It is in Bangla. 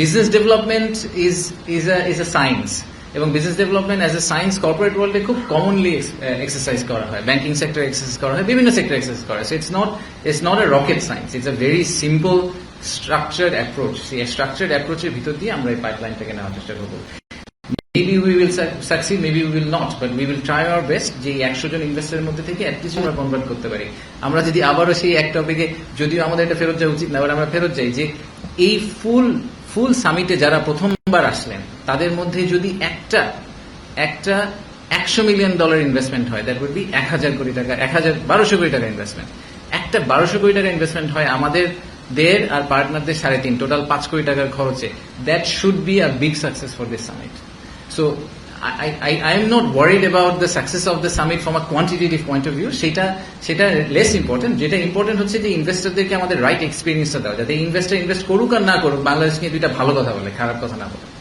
Business development is is is a science এবং business development as a science corporate ওয়ার্ল্ডে খুব কমনলি এক্সারসাইজ করা হয়। ব্যাংকিং সেক্টর এক্সারসাইজ করা হয়, বিভিন্ন সেক্টর এক্সারসাইজ করা হয়। It's not it's not a rocket science it's a very simple structured approach সেই স্ট্রাকচার্ড অ্যাপ্রোচের ভিতর দিয়ে আমরা এই পাইপলাইনটাকে নেওয়ার চেষ্টা করব। Maybe we will succeed maybe we will not but we will try our best যে একশো জন ইনভেস্টারের মধ্যে থেকে অ্যাটলিস্ট আমরা কনভার্ট করতে পারি। আমরা যদি আবারও সেই এক টপিকে যদিও আমাদের এটা ফেরত যাওয়া উচিত না বাট আমরা ফেরত যাই যে এই ফুল ফুল সামিটে যারা প্রথমবার আসলেন, তাদের মধ্যে যদি একটা একটা একশো মিলিয়ন ডলার ইনভেস্টমেন্ট হয় দ্যাট উইড বি এক হাজার কোটি টাকা, এক হাজার বারোশো কোটি টাকা ইনভেস্টমেন্ট একটা বারোশো কোটি টাকা ইনভেস্টমেন্ট হয় আমাদের দেড় আর পার্টনারদের সাড়ে তিন টোটাল পাঁচ কোটি টাকার খরচে। That should be a big success for this summit so I, I, I am not worried about the success of the summit from a quantitative point of view. সেটা সেটা লেস ইম্পর্টেন্ট যেটা ইম্পর্টেন্ট হচ্ছে যে ইনভেস্টরদেরকে আমাদের রাইট এক্সপিরিয়েন্সটা দেওয়া যাতে ইনভেস্টর ইনভেস্ট করুক আর না করুক বাংলাদেশ নিয়ে দুইটা ভালো কথা বলে খারাপ কথা না বলে।